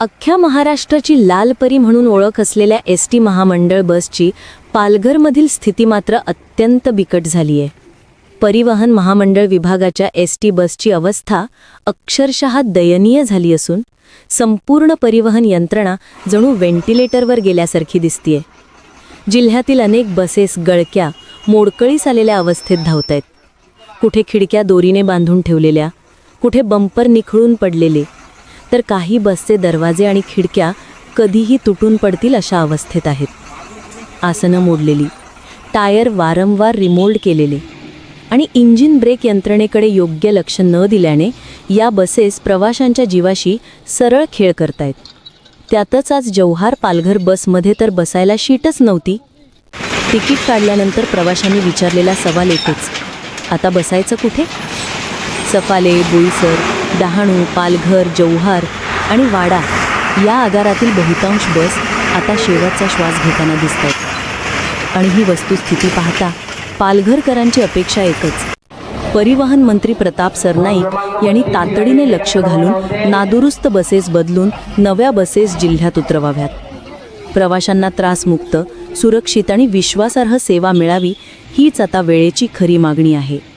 अख्ख्या महाराष्ट्राची लाल परी म्हणून ओळख असलेल्या एस टी महामंडळ बसची पालघरमधील स्थिती मात्र अत्यंत बिकट झाली आहे परिवहन महामंडळ विभागाच्या एस टी बसची अवस्था अक्षरशः दयनीय झाली असून संपूर्ण परिवहन यंत्रणा जणू व्हेंटिलेटरवर गेल्यासारखी दिसतीये. जिल्ह्यातील अनेक बसेस गळक्या मोडकळीस आलेल्या अवस्थेत धावत आहेत कुठे खिडक्या दोरीने बांधून ठेवलेल्या कुठे बंपर निखळून पडलेले तर काही बसचे दरवाजे आणि खिडक्या कधीही तुटून पडतील अशा अवस्थेत आहेत. आसनं मोडलेली. टायर वारंवार रिमोल्ड केलेले. आणि इंजिन ब्रेक यंत्रणेकडे योग्य लक्ष न दिल्याने या बसेस प्रवाशांच्या जीवाशी सरळ खेळ करतायत. त्यातच आज जव्हार पालघर बसमध्ये तर बसायला शीटच नव्हती. तिकीट काढल्यानंतर प्रवाशांनी विचारलेला सवाल एकच. आता बसायचं कुठे? सफाले बोईसर डहाणू पालघर जव्हार आणि वाडा या आगारातील बहुतांश बस आता शेवटचा श्वास घेताना दिसत आहेत आणि ही वस्तुस्थिती पाहता पालघरकरांची अपेक्षा एकच. परिवहन मंत्री प्रताप सरनाईक यांनी तातडीने लक्ष घालून नादुरुस्त बसेस बदलून नव्या बसेस जिल्ह्यात उतरवाव्यात. प्रवाशांना त्रासमुक्त सुरक्षित आणि विश्वासार्ह सेवा मिळावी हीच आता वेळेची खरी मागणी आहे.